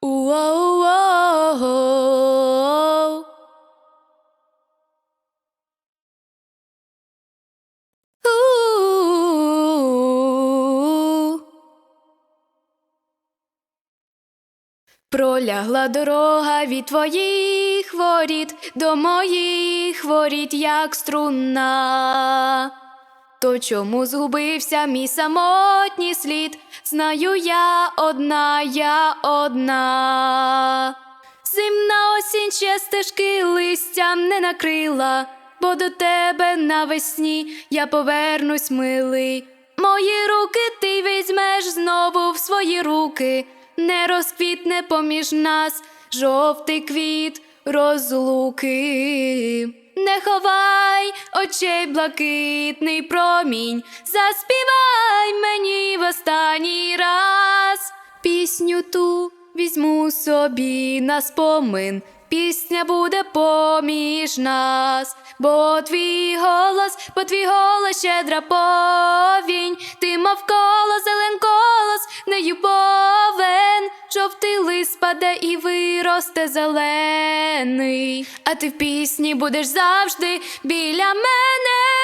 Уоу-оу. Пролягла дорога від твоїх воріт до моїх воріт, як струна. То чому згубився мій самотній слід? Знаю я одна, я одна. Зимна осінь ще стежки листям не накрила, бо до тебе навесні я повернусь, милий. Мої руки ти візьмеш знову в свої руки, не розквітне поміж нас жовтий квіт розлуки. Не ховай очей блакитний промінь, заспівай мені в останній. Пісню ту візьму собі на спомин. Пісня буде поміж нас, бо твій голос, бо твій голос щедра повінь, ти мов коло, зелен колос, нею повен, жовтий лист паде і виросте зелений, а ти в пісні будеш завжди біля мене.